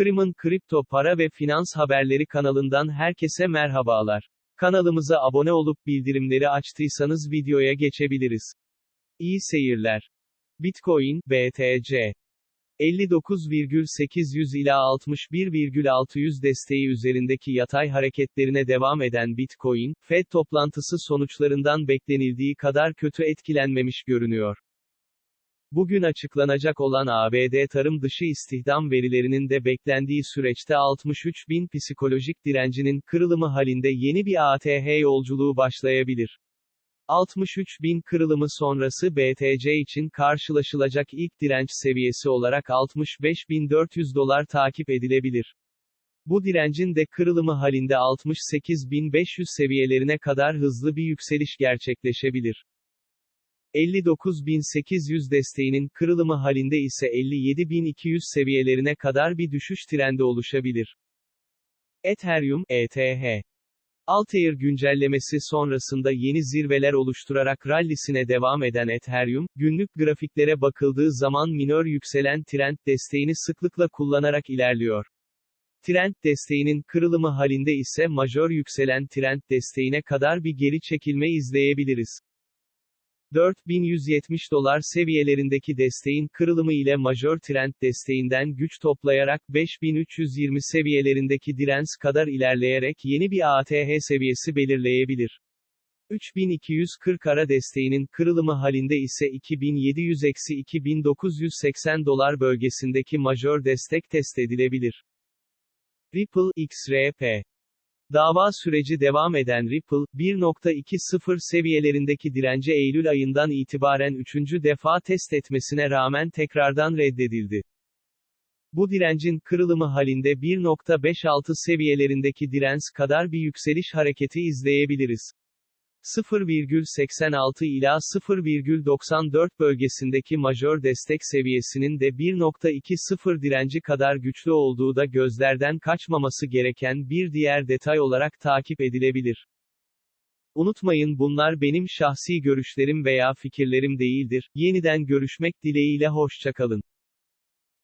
Kırım'ın kripto para ve finans haberleri kanalından herkese merhabalar. Kanalımıza abone olup bildirimleri açtıysanız videoya geçebiliriz. İyi seyirler. Bitcoin, BTC 59,800 ila 61,600 desteği üzerindeki yatay hareketlerine devam eden Bitcoin, Fed toplantısı sonuçlarından beklenildiği kadar kötü etkilenmemiş görünüyor. Bugün açıklanacak olan ABD tarım dışı istihdam verilerinin de beklendiği süreçte 63 bin psikolojik direncinin kırılımı halinde yeni bir ATH yolculuğu başlayabilir. 63 bin kırılımı sonrası BTC için karşılaşılacak ilk direnç seviyesi olarak 65.400 dolar takip edilebilir. Bu direncin de kırılımı halinde 68.500 seviyelerine kadar hızlı bir yükseliş gerçekleşebilir. 59.800 desteğinin kırılımı halinde ise 57.200 seviyelerine kadar bir düşüş trendi oluşabilir. Ethereum, ETH Altair güncellemesi sonrasında yeni zirveler oluşturarak rallisine devam eden Ethereum, günlük grafiklere bakıldığı zaman minör yükselen trend desteğini sıklıkla kullanarak ilerliyor. Trend desteğinin kırılımı halinde ise majör yükselen trend desteğine kadar bir geri çekilme izleyebiliriz. 4170 dolar seviyelerindeki desteğin kırılımı ile majör trend desteğinden güç toplayarak 5320 seviyelerindeki direns kadar ilerleyerek yeni bir ATH seviyesi belirleyebilir. 3240 ara desteğinin kırılımı halinde ise 2700-2980 dolar bölgesindeki majör destek test edilebilir. Ripple XRP Dava süreci devam eden Ripple, 1.20 seviyelerindeki direnci Eylül ayından itibaren üçüncü defa test etmesine rağmen tekrardan reddedildi. Bu direncin kırılımı halinde 1.56 seviyelerindeki direns kadar bir yükseliş hareketi izleyebiliriz. 0,86 ila 0,94 bölgesindeki majör destek seviyesinin de 1.20 direnci kadar güçlü olduğu da gözlerden kaçmaması gereken bir diğer detay olarak takip edilebilir. Unutmayın bunlar benim şahsi görüşlerim veya fikirlerim değildir. Yeniden görüşmek dileğiyle hoşçakalın.